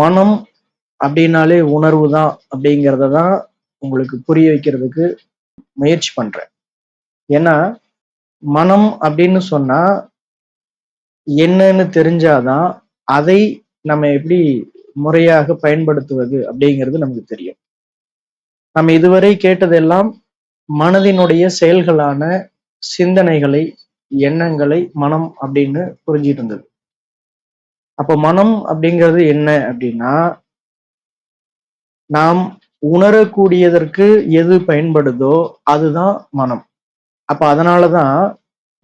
மனம் அப்படின்னாலே உணர்வு தான் அப்படிங்கிறத தான் உங்களுக்கு புரிய வைக்கிறதுக்கு முயற்சி பண்றேன். ஏன்னா மனம் அப்படின்னு சொன்னா என்னன்னு தெரிஞ்சாதான் அதை நம்ம எப்படி முறையாக பயன்படுத்துவது அப்படிங்கிறது நமக்கு தெரியும். நம்ம இதுவரை கேட்டதெல்லாம் மனதினுடைய செயல்களான சிந்தனைகளை எண்ணங்களை மனம் அப்படின்னு புரிஞ்சிட்டு இருந்தது. அப்ப மனம் அப்படிங்கிறது என்ன அப்படின்னா நாம் உணரக்கூடியதற்கு எது பயன்படுதோ அதுதான் மனம். அப்ப அதனாலதான்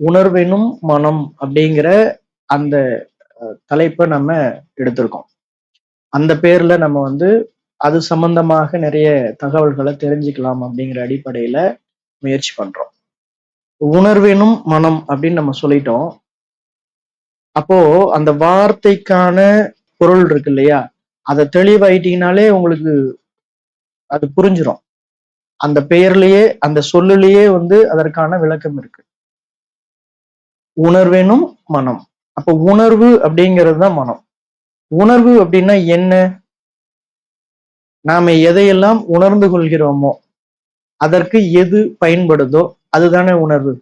உணர்வெனும் மனம் அப்படிங்கிற அந்த தலைப்பை நம்ம எடுத்திருக்கோம். அந்த பேர்ல நம்ம வந்து அது சம்பந்தமாக நிறைய தகவல்களை தெரிஞ்சுக்கலாம் அப்படிங்கிற அடிப்படையில முயற்சி பண்றோம். உணர்வெனும் மனம் அப்படின்னு நம்ம சொல்லிட்டோம். அப்போ அந்த வார்த்தைக்கான பொருள் இருக்கு இல்லையா? அதை தெளிவாயிட்டீங்கனாலே உங்களுக்கு அது புரிஞ்சிடும் அந்த பெயர்லயே அந்த சொல்லுலயே வந்து அதற்கான விளக்கம் இருக்கு. உணர்வெனும் மனம். அப்ப உணர்வு அப்படிங்கிறது தான் மனம். உணர்வு அப்படின்னா என்ன? நாம எதையெல்லாம் உணர்ந்து கொள்கிறோமோ அதற்கு எது பயன்படுதோ அதுதானே உணர்வு.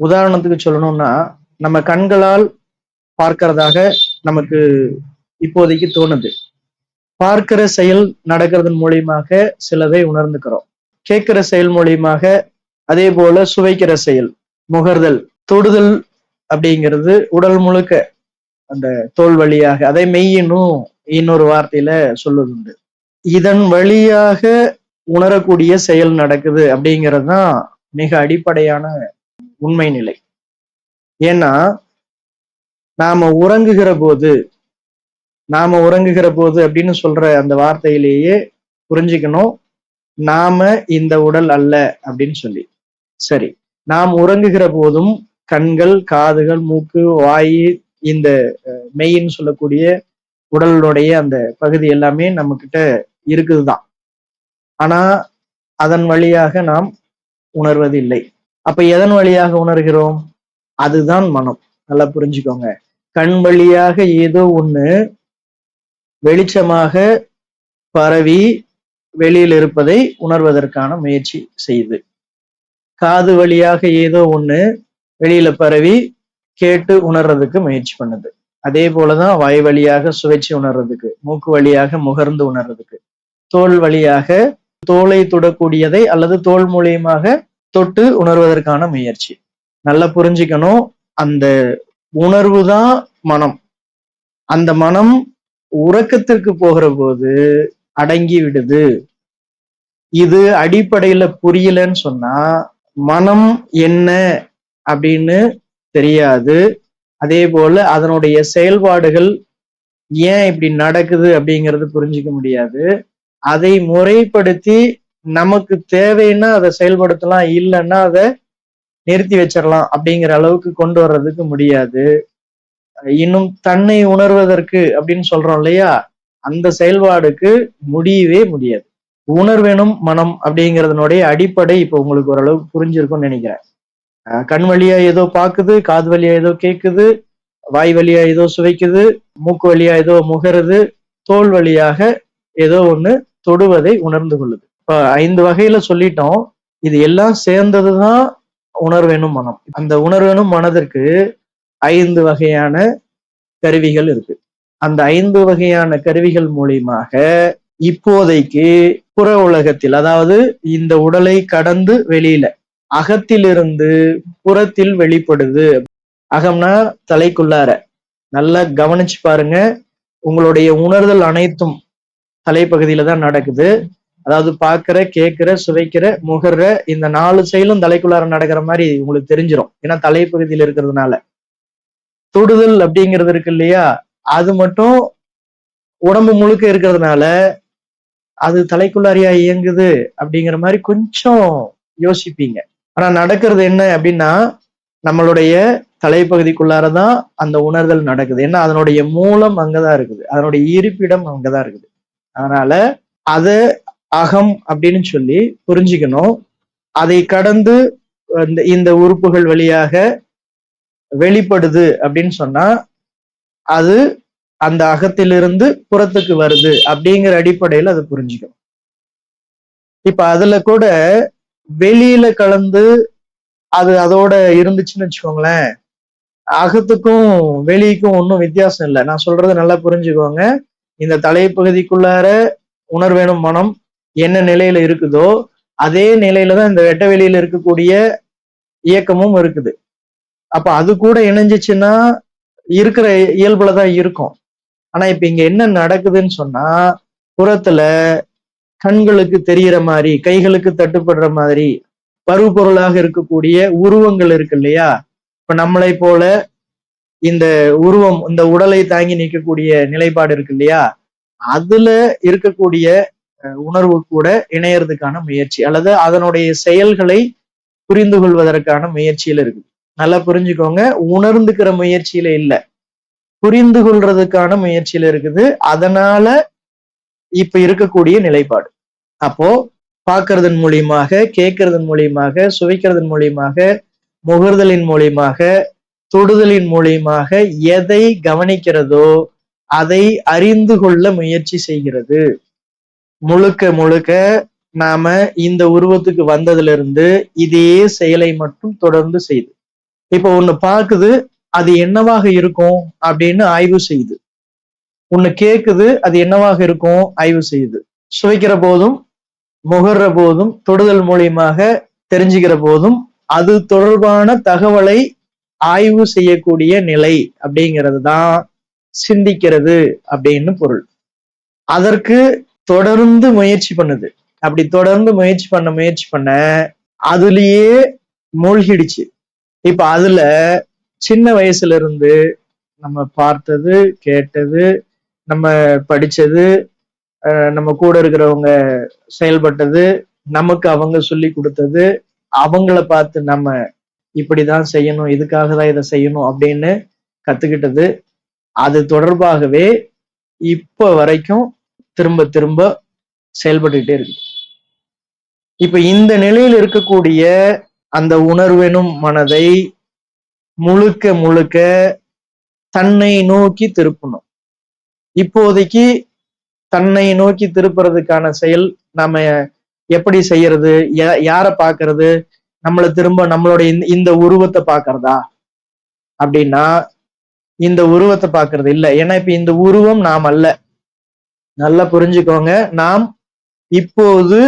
உதாரணத்துக்கு சொல்லணும்னா நம்ம கண்களால் பார்க்கிறதாக நமக்கு இப்போதைக்கு தோணுது. பார்க்கிற செயல் நடக்கிறதன் மூலியமாக சிலதை உணர்ந்துக்கிறோம். கேட்கிற செயல் மூலியமாக அதே போல சுவைக்கிற செயல் முகர்தல் தொடுதல் அப்படிங்கிறது உடல் முழுக்க அந்த தோல் வழியாக அதை மெய்யினும் இன்னொரு வார்த்தையில சொல்லுதுண்டு. இதன் வழியாக உணரக்கூடிய செயல் நடக்குது அப்படிங்கிறது தான் மிக அடிப்படையான உண்மை நிலை. ஏன்னா நாம உறங்குகிற போது நாம உறங்குகிற போது அப்படின்னு சொல்ற அந்த வார்த்தையிலேயே புரிஞ்சுக்கணும். நாம இந்த உடல் அல்ல அப்படின்னு சொல்லி. சரி நாம் உறங்குகிற போதும் கண்கள் காதுகள் மூக்கு வாய் இந்த மெய்ன்னு சொல்லக்கூடிய உடலுடைய அந்த பகுதி எல்லாமே நம்ம கிட்ட இருக்குதுதான். ஆனா அதன் வழியாக நாம் உணர்வதில்லை. அப்ப எதன் வழியாக உணர்கிறோம்? அதுதான் மனம். நல்லா புரிஞ்சுக்கோங்க. கண் வழியாக ஏதோ ஒண்ணு வெளிச்சமாக பரவி வெளியில் இருப்பதை உணர்வதற்கான முயற்சி செய்யுது காது வழியாக ஏதோ ஒண்ணு வெளியில பரவி கேட்டு உணர்றதுக்கு முயற்சி பண்ணுது. அதே போலதான் வாய் வழியாக சுவைச்சு உணர்றதுக்கு மூக்கு வழியாக முகர்ந்து உணர்றதுக்கு. தோல் வழியாக தோலை தொடக்கூடியதை அல்லது தோல் மூலியமாக தொட்டு உணர்வதற்கான முயற்சி. நல்லா புரிஞ்சுக்கணும். அந்த உணர்வு தான் மனம். அந்த மனம் உறக்கத்திற்கு போகிற போது அடங்கி விடுது. இது அடிப்படையில புரியலன்னு சொன்னா மனம் என்ன அப்படின்னு தெரியாது. அதே போல அதனுடைய செயல்பாடுகள் ஏன் இப்படி நடக்குது அப்படிங்கிறது புரிஞ்சிக்க முடியாது. அதை முறைப்படுத்தி நமக்கு தேவைன்னா அதை செயல்படுத்தலாம் இல்லைன்னா அதை நிறுத்தி வச்சிடலாம் அப்படிங்கிற அளவுக்கு கொண்டு வர்றதுக்கு முடியாது. இன்னும் தன்னை உணர்வதற்கு அப்படின்னு சொல்றோம் இல்லையா? அந்த செயல்பாடுக்கு முடியவே முடியாது. உணர்வெனும் மனம் அப்படிங்கிறதுனுடைய அடிப்படை இப்போ உங்களுக்கு ஓரளவுக்கு புரிஞ்சிருக்கும்னு நினைக்கிறேன். கண் வழியா ஏதோ பாக்குது காது வழியா ஏதோ கேக்குது வாய் வழியா ஏதோ சுவைக்குது மூக்கு வழியா ஏதோ முகருது தோல் வழியாக ஏதோ ஒண்ணு தொடுவதை உணர்ந்து கொள்ளுது. இப்ப ஐந்து வகையில சொல்லிட்டோம். இது எல்லாம் சேர்ந்ததுதான் உணர்வெனும் மனம். அந்த உணர்வெனும் மனதிற்கு ஐந்து வகையான கருவிகள் இருக்கு. அந்த ஐந்து வகையான கருவிகள் மூலியமாக இப்போதைக்கு புற உலகத்தில் அதாவது இந்த உடலை கடந்து வெளியில அகத்திலிருந்து புறத்தில் வெளிப்படுது. அகம்னா தலைக்குள்ளார. நல்லா கவனிச்சு பாருங்க. உங்களுடைய உணர்தல் அனைத்தும் தலைப்பகுதியில தான் நடக்குது. அதாவது பார்க்கிற கேட்கிற சுவைக்கிற முகர்ற இந்த நாலு செயலும் தலைக்குள்ளார நடக்கிற மாதிரி உங்களுக்கு தெரிஞ்சிடும் ஏன்னா தலைப்பகுதியில் இருக்கிறதுனால. தொடுதல் அப்படிங்கிறது இருக்கு இல்லையா? அது மட்டும் உடம்பு முழுக்க இருக்கிறதுனால அது தலைக்குள்ளாரியா இயங்குது அப்படிங்கிற மாதிரி கொஞ்சம் யோசிப்பீங்க. ஆனா நடக்கிறது என்ன அப்படின்னா நம்மளுடைய தலைப்பகுதிக்குள்ளார தான் அந்த உணர்தல் நடக்குது. ஏன்னா அதனுடைய மூலம் அங்கதான் இருக்குது. அதனுடைய இருப்பிடம் அங்கதான் இருக்குது. அதனால அதை அகம் அப்படின்னு சொல்லி புரிஞ்சுக்கணும். அதை கடந்து இந்த உறுப்புகள் வழியாக வெளிப்படுது அப்படின்னு சொன்னா அது அந்த அகத்திலிருந்து புறத்துக்கு வருது அப்படிங்கிற அடிப்படையில அதை புரிஞ்சுக்கணும். இப்ப அதுல கூட வெளியில கலந்து அது அதோட இருந்துச்சுன்னு வச்சுக்கோங்களேன். அகத்துக்கும் வெளிக்கும் ஒன்றும் வித்தியாசம் இல்லை. நான் சொல்றதை நல்லா புரிஞ்சுக்கோங்க. இந்த தலைப்பகுதிக்குள்ளார உணர்வேணும் மனம். என்ன நிலையில இருக்குதோ அதே நிலையில தான் இந்த வெட்ட வெளியில இருக்கக்கூடிய இயக்கமும் இருக்குது. அப்ப அது கூட இணைஞ்சிச்சுன்னா இருக்கிற இயல்புல தான் இருக்கும். ஆனா இப்ப இங்க என்ன நடக்குதுன்னு சொன்னா புறத்துல கண்களுக்கு தெரியற மாதிரி கைகளுக்கு தட்டுப்படுற மாதிரி பருப்பொருளாக இருக்கக்கூடிய உருவங்கள் இருக்கு இல்லையா? இப்ப நம்மளை போல இந்த உருவம் இந்த உடலை தாங்கி நிற்கக்கூடிய நிலைப்பாடு இருக்கு இல்லையா? அதுல இருக்கக்கூடிய உணர்வு கூட இணையறதுக்கான முயற்சி அல்லது அதனுடைய செயல்களை புரிந்து கொள்வதற்கான முயற்சியில இருக்கு. நல்லா புரிஞ்சுக்கோங்க. உணர்ந்துக்கிற முயற்சியில இல்ல. புரிந்து கொள்றதுக்கான முயற்சியில இருக்குது. அதனால இப்ப இருக்கக்கூடிய நிலைப்பாடு. அப்போ பார்க்கறதன் மூலியமாக கேட்கறதன் மூலியமாக சுவைக்கிறதன் மூலியமாக முகர்தலின் மூலியமாக தொடுதலின் மூலியமாக எதை கவனிக்கிறதோ அதை அறிந்து கொள்ள முயற்சி செய்கிறது. முழுக்க முழுக்க நாம இந்த உருவத்துக்கு வந்ததுல இருந்து இதே செயலை மட்டும் தொடர்ந்து செய்யுது இப்போ ஒண்ணு பார்க்குது அது என்னவாக இருக்கும் அப்படின்னு ஆய்வு செய்யுது ஒண்ணு கேக்குது அது என்னவாக இருக்கும் ஆய்வு செய்யுது சுவைக்கிற போதும் முகர்ற போதும் தொடுதல் மூலியமாக தெரிஞ்சுக்கிற போதும் அது தொடர்பான தகவலை ஆய்வு செய்யக்கூடிய நிலை அப்படிங்கிறது தான் சிந்திக்கிறது அப்படின்னு பொருள். அதற்கு தொடர்ந்து முயற்சி பண்ணுது. அப்படி தொடர்ந்து முயற்சி பண்ண முயற்சி பண்ண அதுலயே மூழ்கிடுச்சு. இப்ப அதுல சின்ன வயசுல இருந்து நம்ம பார்த்தது கேட்டது நம்ம படிச்சது நம்ம கூட இருக்கிறவங்க செயல்பட்டது நமக்கு அவங்க சொல்லி கொடுத்தது அவங்கள பார்த்து நம்ம இப்படிதான் செய்யணும் இதுக்காக தான் இதை செய்யணும் அப்படின்னு கத்துக்கிட்டது. அது தொடர்பாகவே இப்ப வரைக்கும் திரும்ப திரும்ப செயல்பட்டுக்கிட்டே இருக்கு. இப்ப இந்த நிலையில் இருக்கக்கூடிய அந்த உணர்வெனும் மனதை முழுக்க முழுக்க தன்னை நோக்கி திருப்பணும். இப்போதைக்கு தன்னை நோக்கி திருப்புறதுக்கான செயல் நாம எப்படி செய்யறது யா- யாரை பார்க்கறது நம்மளை திரும்ப நம்மளுடைய இந்த- இந்த உருவத்தை பார்க்கறதா அப்படின்னா இந்த உருவத்தை பார்க்கறது இல்லை. ஏன்னா இப்ப இந்த உருவம் நாம் அல்ல. நல்லா புரிஞ்சுக்கோங்க. நாம் இப்போது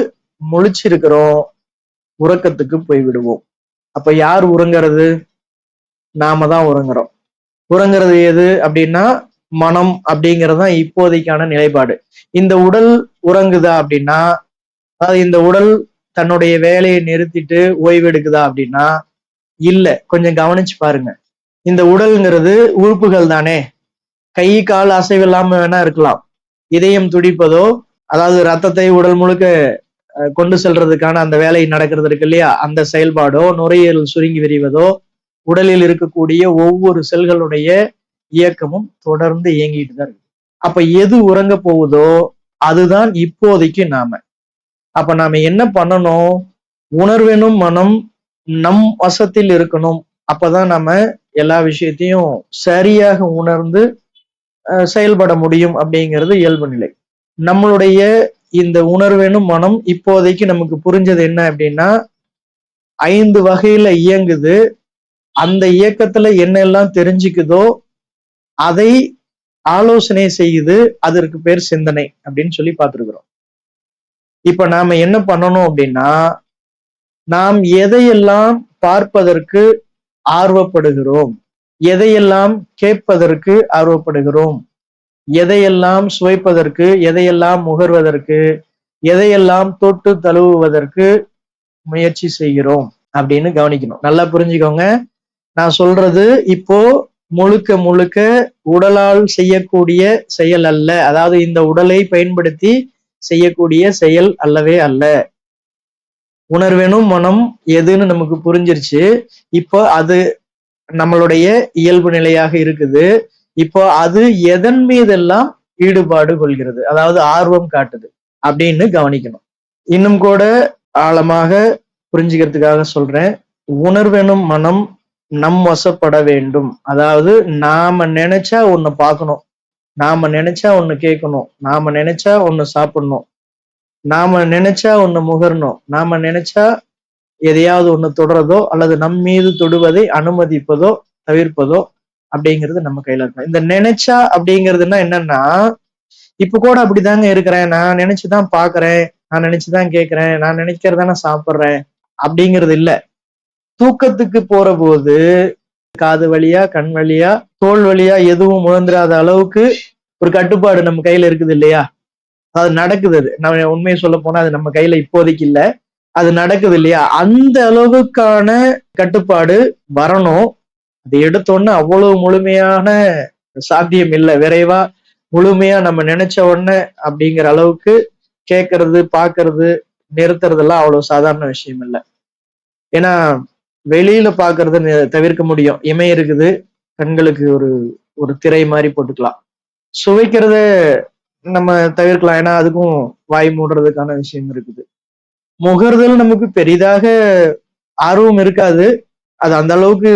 முழிச்சிருக்கிறோம். உறக்கத்துக்கு போய் விடுவோம் அப்ப யார் உறங்குறது? நாம தான் உறங்குறோம். உறங்குறது எது அப்படின்னா மனம் அப்படிங்கிறது தான் இப்போதைக்கான நிலைப்பாடு. இந்த உடல் உறங்குதா அப்படின்னா அதாவது இந்த உடல் தன்னுடைய வேலையை நிறுத்திட்டு ஓய்வெடுக்குதா அப்படின்னா இல்லை. கொஞ்சம் கவனிச்சு பாருங்க. இந்த உடல்ங்கிறது உறுப்புகள் தானே. கை கால் அசைவு இல்லாம வேணா இருக்கலாம். இதயம் துடிப்பதோ அதாவது ரத்தத்தை உடல் முழுக்க கொண்டு செல்றதுக்கான அந்த வேலை நடக்கிறது இருக்கு இல்லையா? அந்த செயல்பாடோ நுரையீரல் சுருங்கி விரிவதோ உடலில் இருக்கக்கூடிய ஒவ்வொரு செல்களுடைய இயக்கமும் தொடர்ந்து இயங்கிட்டு தான் இருக்கு. அப்ப எது உறங்க போகுதோ அதுதான் இப்போதைக்கு நாம. அப்ப நாம என்ன பண்ணணும்? உணர்வெனும் மனம் நம் வசத்தில் இருக்கணும். அப்பதான் நம்ம எல்லா விஷயத்தையும் சரியாக உணர்ந்து செயல்பட முடியும் அப்படிங்கிறது இயல்பு நிலை. நம்மளுடைய இந்த உணர்வெனும் மனம் இப்போதைக்கு நமக்கு புரிஞ்சது என்ன அப்படின்னா ஐந்து வகையில இயங்குது. அந்த இயக்கத்துல என்னெல்லாம் தெரிஞ்சுக்குதோ அதை ஆலோசனை செய்யுது அதற்கு பேர் சிந்தனை அப்படின்னு சொல்லி பார்த்துருக்குறோம். இப்ப நாம என்ன பண்ணணும் அப்படின்னா நாம் எதையெல்லாம் பார்ப்பதற்கு ஆர்வப்படுகிறோம் எதையெல்லாம் கேட்பதற்கு ஆர்வப்படுகிறோம்? எதையெல்லாம் சுவைப்பதற்கு எதையெல்லாம் முகர்வதற்கு எதையெல்லாம் தொட்டு தழுவுவதற்கு முயற்சி செய்கிறோம்? அப்படின்னு கவனிக்கணும். நல்லா புரிஞ்சுக்கோங்க. நான் சொல்றது இப்போ முழுக்க முழுக்க உடலால் செய்யக்கூடிய செயல் அல்ல. அதாவது இந்த உடலை பயன்படுத்தி செய்யக்கூடிய செயல் அல்லவே அல்ல. உணர்வெனும் மனம் எதுன்னு நமக்கு புரிஞ்சிருச்சு. இப்போ அது நம்மளுடைய இயல்பு நிலையாக இருக்குது. இப்போ அது எதன் மீதெல்லாம் ஈடுபாடு கொள்கிறது? அதாவது ஆர்வம் காட்டுது அப்படின்னு கவனிக்கணும். இன்னும் கூட ஆழமாக புரிஞ்சுக்கிறதுக்காக சொல்றேன். உணர்வெனும் மனம் நம் வசப்பட வேண்டும். அதாவது நாம நினைச்சா ஒண்ணு பார்க்கணும். நாம நினைச்சா ஒண்ணு கேட்கணும். நாம நினைச்சா ஒண்ணு சாப்பிடணும். நாம நினைச்சா ஒண்ணு முகரணும். நாம நினைச்சா எதையாவது ஒண்ணு தொடரதோ அல்லது நம் மீது தொடுவதை அனுமதிப்பதோ தவிர்ப்பதோ அப்படிங்கிறது நம்ம கையில இருக்கும் இந்த நினைச்சா அப்படிங்கிறதுனா என்னன்னா இப்ப கூட அப்படிதாங்க இருக்கிறேன். நான் நினைச்சுதான் பாக்குறேன். நான் நினைச்சுதான் கேட்கிறேன் நான் நினைக்கிறதா நான் சாப்பிடுறேன் அப்படிங்கிறது இல்ல. தூக்கத்துக்கு போற போது காது வழியா கண் வழியா தோல் வழியா எதுவும் முழந்துராத அளவுக்கு ஒரு கட்டுப்பாடு நம்ம கையில இருக்குது இல்லையா? அது நடக்குது அது. நம்ம உண்மையை சொல்ல போனா அது நம்ம கையில இப்போதைக்கு இல்லை. அது நடக்குது இல்லையா அந்த அளவுக்கான கட்டுப்பாடு வரணும். அது எடுத்தோன்னு அவ்வளவு முழுமையான சாத்தியம் இல்லை. விரைவா முழுமையா நம்ம நினைச்ச உடனே அப்படிங்கிற அளவுக்கு கேட்கறது பாக்குறது நிறுத்துறதெல்லாம் அவ்வளவு சாதாரண விஷயம் இல்லை. ஏன்னா வெளியில பாக்குறத தவிர்க்க முடியும். இமை இருக்குது கண்களுக்கு ஒரு ஒரு திரை மாதிரி போட்டுக்கலாம். சுவைக்கிறத நம்ம தவிர்க்கலாம். ஏன்னா அதுக்கும் வாய் மூடுறதுக்கான விஷயம் இருக்குது. முகர்தல் நமக்கு பெரிதாக ஆர்வம் இருக்காது. அது அந்த அளவுக்கு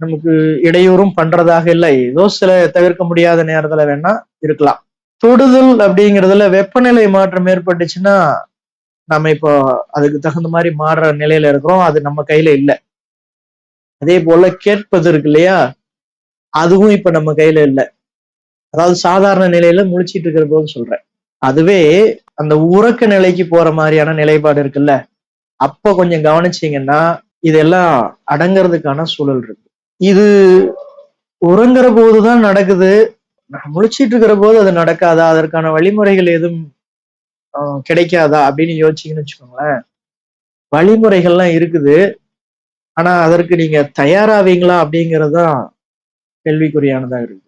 நமக்கு இடையூறும் பண்றதாக இல்லை. ஏதோ சில தவிர்க்க முடியாத நேரத்துல வேணா இருக்கலாம். தொடுதல் அப்படிங்கிறதுல வெப்பநிலை மாற்றம் ஏற்பட்டுச்சுன்னா நம்ம இப்போ அதுக்கு தகுந்த மாதிரி மாறுற நிலையில இருக்கிறோம். அது நம்ம கையில இல்லை. அதே போல கேட்பது இருக்கு இல்லையா? அதுவும் இப்ப நம்ம கையில இல்லை. அதாவது சாதாரண நிலையில முழிச்சிட்டு இருக்கிற போது சொல்றேன். அதுவே அந்த உறக்க நிலைக்கு போற மாதிரியான நிலைப்பாடு இருக்குல்ல அப்ப கொஞ்சம் கவனிச்சீங்கன்னா இதெல்லாம் அடங்கிறதுக்கான சூழல் இருக்கு. இது உறங்குற போதுதான் நடக்குது. நான் முழிச்சிட்டு இருக்கிற போது அது நடக்காதா? அதற்கான வழிமுறைகள் எதுவும் கிடைக்காதா? அப்படின்னு யோசிச்சீங்கன்னு வச்சுக்கோங்களேன். வழிமுறைகள்லாம் இருக்குது. ஆனா அதற்கு நீங்க தயாராவீங்களா அப்படிங்கறதுதான் தான் இருக்கு.